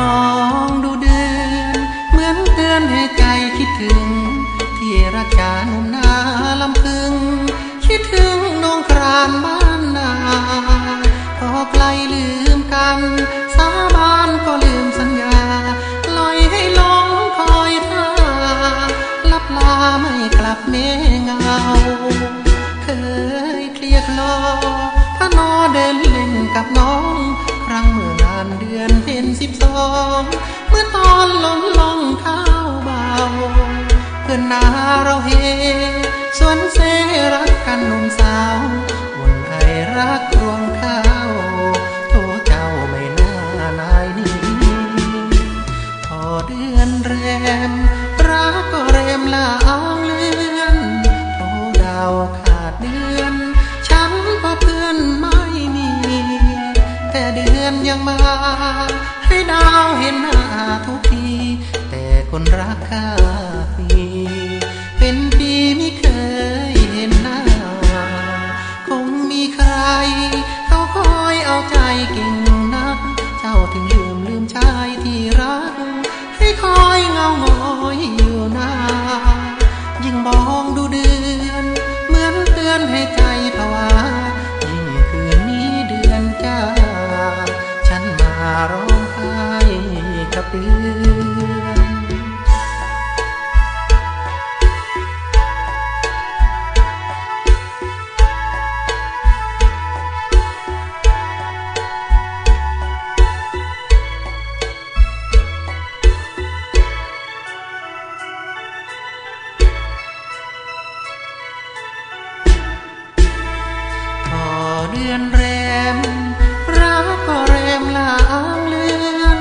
มองดูเดือนเหมือนเตือนให้ใจคิดถึง ที่รักจาหนุ่มนาลำพึง คิดถึงน้องครานบ้านนาพอไกลลืมกัน สาบานก็ลืมสัญญาลอยให้หลงคอยท่าลับลาไม่กลับเมเงา เคยเคลียร์คลอพระนอเดินเล่นกับน้อง อนเดือนเพ็ญสิบสองเมื่อตอนลงลงข้าวเบา เพื่อนนาเราเฮสวนเซรักกันหนุ่มสาวอุ่นไอรักรวงข้าวโทเจ้าไม่น่านายนี้พอเดือนแรม นยังมา ให้ดาวเห็นหน้าทุกที แต่คนรักข้ามีเป็นปีไม่เคยเห็นหน้า คงมีใคร เขาคอยเอาใจเก่งนัก เจ้าถึงอยู่ เดือนเรมรักก็เรมลางเลือน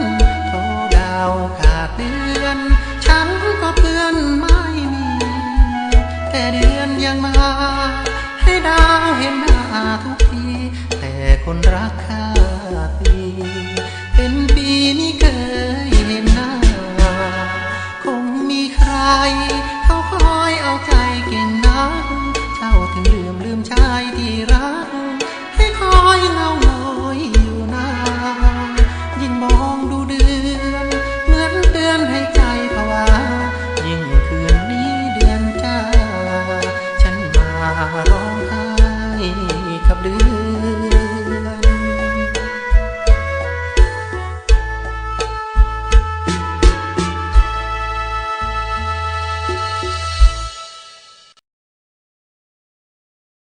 โทดาวขาดเดือนฉันก็เพื่อนไม่มีแต่เดือนยังมา ให้ดาวเห็นหน้าทุกที แต่คนรักข้าปีเป็นปีนี้เคยเห็นหน้า คงมีใคร เขาคอยเอาใจเก่งนัก เจ้าถึงลืมลืมชายที่รัก